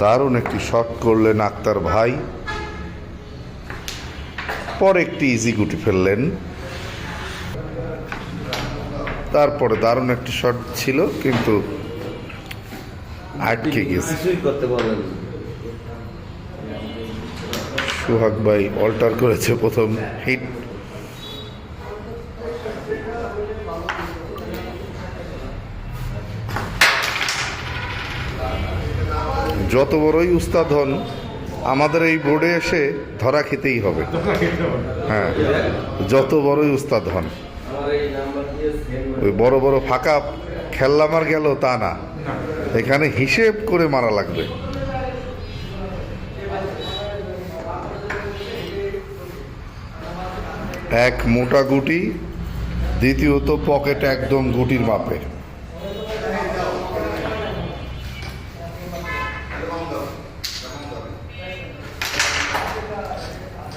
দারুণ একটি শট করলেন আক্তার ভাই। পর একটি ইজি গুটি ফেললেন। তারপরে দারুণ একটি শট ছিল কিন্তু আটকে গেছে। সুহাগ ভাই অল্টার করেছে প্রথম হিট যত বড়ই উস্তাদ হন, আমাদের এই বোর্ডে এসে ধরা খেতেই হবে। হ্যাঁ যত বড়ই উস্তাদ হন। ওই বড় বড় ফাঁকা খেললাম আর গেল তা না। এখানে হিসেব করে মারা লাগবে। এক মোটা গুটি, দ্বিতীয়ত পকেট একদম গুটির মাপে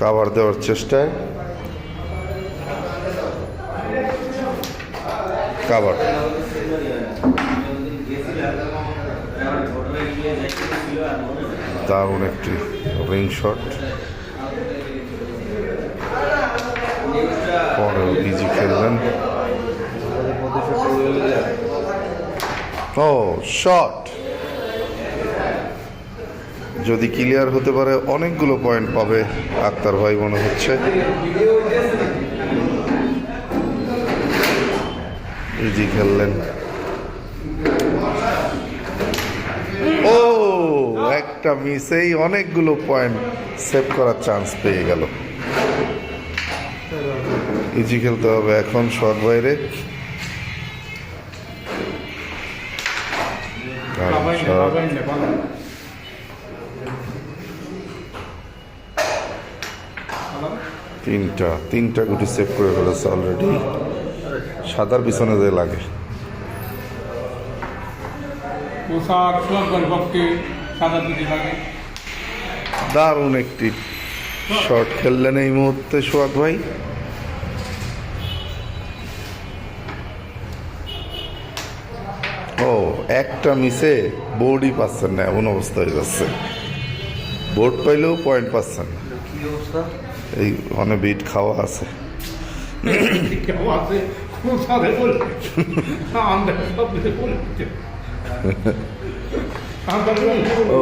কাভার দেওয়ার চেষ্টায়। কাভার। দারুণ একটি রিং শট। পরেও ইজি খেললেন। ও শট যদি ক্লিয়ার হতে পারে অনেকগুলো পয়েন্ট পাবে আক্তার ভাই মনে হচ্ছে। ইজি খেললেন। ও একটা মিসেই অনেকগুলো পয়েন্ট সেভ করার চান্স পেয়ে গেল। ইজি খেলতে হবে এখন শট বাইরে। দারুণ তিনটা তিনটা গুটি সেভ করে ফেলেছে অলরেডি সাদার পিছনে যে লাগে। দারুণ একটি শট খেললেন এই মুহূর্তে সোহাগ ভাই। ও একটা মিসে বোর্ডই পাচ্ছেন না এমন অবস্থা হয়ে যাচ্ছে। বোর্ড পাইলেও পয়েন্ট পাচ্ছেন না। কি অবস্থা? এই অনেক বিট খাওয়া আছে। ও